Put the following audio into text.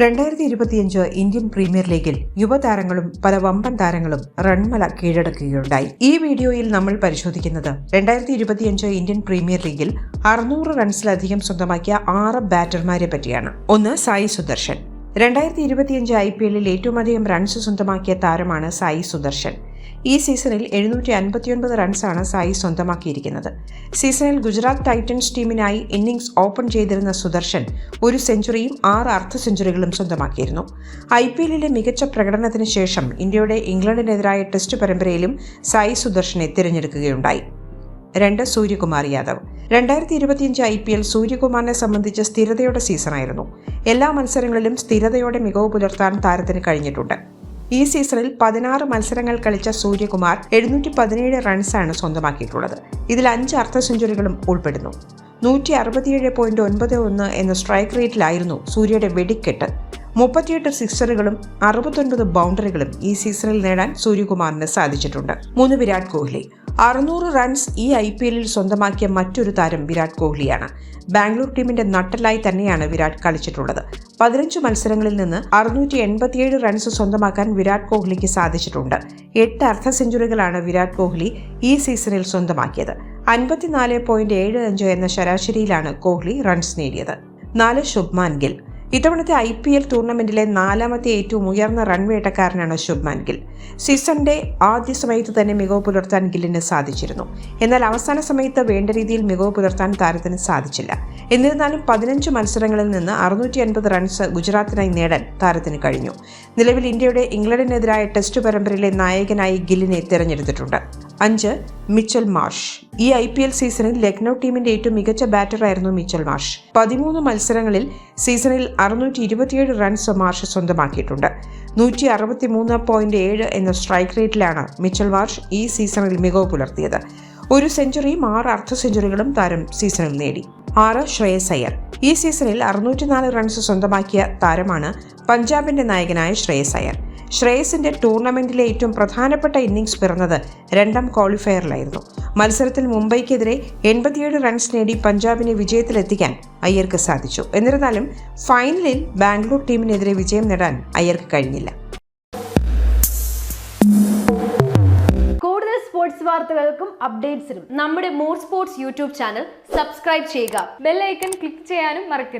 രണ്ടായിരത്തി ഇരുപത്തിയഞ്ച് Indian premier ലീഗിൽ യുവതാരങ്ങളും പല വമ്പൻ താരങ്ങളും റൺമല കീഴടക്കുകയുണ്ടായി. ഈ വീഡിയോയിൽ നമ്മൾ പരിശോധിക്കുന്നത് രണ്ടായിരത്തി ഇരുപത്തിയഞ്ച് ഇന്ത്യൻ പ്രീമിയർ ലീഗിൽ അറുന്നൂറ് റൺസിലധികം സ്വന്തമാക്കിയ ആറ് ബാറ്റർമാരെ പറ്റിയാണ്. ഒന്ന് സായി സുദർശൻ. രണ്ടായിരത്തി ഇരുപത്തിയഞ്ച് ഐ പി എല്ലിൽ ഏറ്റവും അധികം റൺസ് സ്വന്തമാക്കിയ താരമാണ് സായി സുദർശൻ. ഈ സീസണിൽ എഴുന്നൂറ്റി അൻപത്തിയൊൻപത് റൺസാണ് സായി സ്വന്തമാക്കിയിരിക്കുന്നത്. സീസണിൽ ഗുജറാത്ത് ടൈറ്റൻസ് ടീമിനായി ഇന്നിംഗ്സ് ഓപ്പൺ ചെയ്തിരുന്ന സുദർശൻ ഒരു സെഞ്ചുറിയും ആറ് അർദ്ധ സെഞ്ചുറികളും സ്വന്തമാക്കിയിരുന്നു. ഐ പി എല്ലിലെ മികച്ച പ്രകടനത്തിന് ശേഷം ഇന്ത്യയുടെ ഇംഗ്ലണ്ടിനെതിരായ ടെസ്റ്റ് പരമ്പരയിലും സായി സുദർശനെ തിരഞ്ഞെടുക്കുകയുണ്ടായി. രണ്ട് സൂര്യകുമാർ യാദവ്. രണ്ടായിരത്തി ഇരുപത്തിയഞ്ച് ഐ പി എൽ സൂര്യകുമാറിനെ സംബന്ധിച്ച് സ്ഥിരതയുടെ സീസണായിരുന്നു. എല്ലാ മത്സരങ്ങളിലും സ്ഥിരതയോടെ മികവ് പുലർത്താൻ താരത്തിന് കഴിഞ്ഞിട്ടുണ്ട്. ഈ സീസണിൽ പതിനാറ് മത്സരങ്ങൾ കളിച്ച സൂര്യകുമാർ എഴുന്നൂറ്റി പതിനേഴ് റൺസാണ് സ്വന്തമാക്കിയിട്ടുള്ളത്. ഇതിൽ അഞ്ച് അർദ്ധ സെഞ്ചുറികളും ഉൾപ്പെടുന്നു. നൂറ്റി അറുപത്തിയേഴ് പോയിന്റ് ഒൻപത് ഒന്ന് എന്ന സ്ട്രൈക്ക് റേറ്റിലായിരുന്നു സൂര്യയുടെ വെടിക്കെട്ട്. മുപ്പത്തിയെട്ട് സിക്സറുകളും അറുപത്തൊൻപത് ബൗണ്ടറികളും ഈ സീസണിൽ നേടാൻ സൂര്യകുമാറിന് സാധിച്ചിട്ടുണ്ട്. മൂന്ന് വിരാട് കോഹ്ലി അറുന്നൂറ് റൺസ് ഈ ഐ പി എല്ലിൽ സ്വന്തമാക്കിയ മറ്റൊരു താരം വിരാട് കോഹ്ലിയാണ്. ബാംഗ്ലൂർ ടീമിന്റെ നട്ടലായി തന്നെയാണ് വിരാട് കളിച്ചിട്ടുള്ളത്. പതിനഞ്ച് മത്സരങ്ങളിൽ നിന്ന് അറുന്നൂറ്റി എൺപത്തിയേഴ് റൺസ് സ്വന്തമാക്കാൻ വിരാട് കോഹ്ലിക്ക് സാധിച്ചിട്ടുണ്ട്. എട്ട് അർദ്ധ സെഞ്ചുറികളാണ് വിരാട് കോഹ്ലി ഈ സീസണിൽ സ്വന്തമാക്കിയത്. അൻപത്തിനാല് പോയിന്റ് ഏഴ് അഞ്ച് എന്ന ശരാശരിയിലാണ് കോഹ്ലി റൺസ് നേടിയത്. നാല് ശുഭ്മാൻ ഗിൽ. ഇത്തവണത്തെ ഐ പി എൽ ടൂർണമെന്റിലെ നാലാമത്തെ ഏറ്റവും ഉയർന്ന റൺ വേട്ടക്കാരനാണ് ശുഭ്മാൻ ഗിൽ. സീസണിന്റെ ആദ്യ സമയത്ത് തന്നെ മികവ് പുലർത്താൻ ഗില്ലിന് സാധിച്ചിരുന്നു. എന്നാൽ അവസാന സമയത്ത് വേണ്ട രീതിയിൽ മികവ് പുലർത്താൻ താരത്തിന് സാധിച്ചില്ല. എന്നിരുന്നാലും പതിനഞ്ച് മത്സരങ്ങളിൽ നിന്ന് അറുന്നൂറ്റി അൻപത് റൺസ് ഗുജറാത്തിനായി നേടാൻ താരത്തിന് കഴിഞ്ഞു. നിലവിൽ ഇന്ത്യയുടെ ഇംഗ്ലണ്ടിനെതിരായ ടെസ്റ്റ് പരമ്പരയിലെ നായകനായി ഗില്ലിനെ തിരഞ്ഞെടുത്തിട്ടുണ്ട്. അഞ്ച് മിച്ചൽ മാർഷ്. ഈ ഐ പി എൽ സീസണിൽ ലക്നൗ ടീമിന്റെ ഏറ്റവും മികച്ച ബാറ്ററായിരുന്നു മിച്ചൽ മാർഷ്. പതിമൂന്ന് മത്സരങ്ങളിൽ സീസണിൽ അറുന്നൂറ്റി ഇരുപത്തിയേഴ് റൺസ് മാർഷ് സ്വന്തമാക്കിയിട്ടുണ്ട്. നൂറ്റി അറുപത്തി മൂന്ന് പോയിന്റ് ഏഴ് എന്ന സ്ട്രൈക്ക് റേറ്റിലാണ് മിച്ചൽ മാർഷ് ഈ സീസണിൽ മികവ് പുലർത്തിയത്. ഒരു സെഞ്ചുറിയും ആറ് അർദ്ധ സെഞ്ചുറികളും താരം സീസണിൽ നേടി. ആറ് ശ്രേയസ് അയ്യർ. ഈ സീസണിൽ അറുന്നൂറ്റിനാല് റൺസ് സ്വന്തമാക്കിയ താരമാണ് പഞ്ചാബിന്റെ നായകനായ ശ്രേയസ് അയ്യർ. ശ്രേയസിന്റെ ടൂർണമെന്റിലെ ഏറ്റവും പ്രധാനപ്പെട്ട ഇന്നിംഗ്സ് പിറന്നത് രണ്ടാം ക്വാളിഫയറിലായിരുന്നു. മത്സരത്തിൽ മുംബൈക്കെതിരെ എൺപത്തിയേഴ് റൺസ് നേടി പഞ്ചാബിനെ വിജയത്തിലെത്തിക്കാൻ അയ്യർക്ക് സാധിച്ചു. എന്നിരുന്നാലും ഫൈനലിൽ ബാംഗ്ലൂർ ടീമിനെതിരെ വിജയം നേടാൻ അയ്യർക്ക് കഴിഞ്ഞില്ല. കൂടുതൽ സ്പോർട്സ് വാർത്തകൾക്കും അപ്ഡേറ്റ്സിനും നമ്മുടെ more sports YouTube channel subscribe ചെയ്യുക. ബെല്ലൈക്കൺ ക്ലിക്ക് ചെയ്യാനും മറക്കരുത്.